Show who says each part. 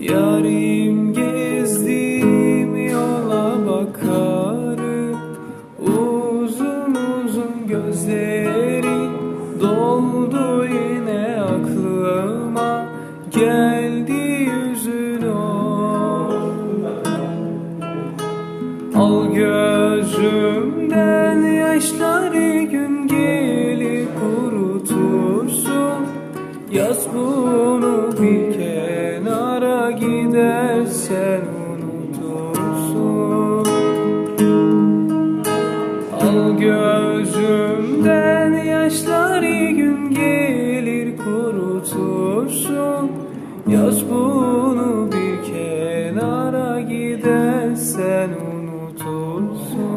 Speaker 1: Yarim gezdiğim yola bakarım. Uzun uzun gözleri doldu yine aklıma. Geldi yüzün o. Al gözümden yaşları gün gelir kurutursun Yaz bunu bir gidersen unutursun. Al gözümden yaşları gün gelir kurutursun. Yaz bunu bir kenara gidersen unutursun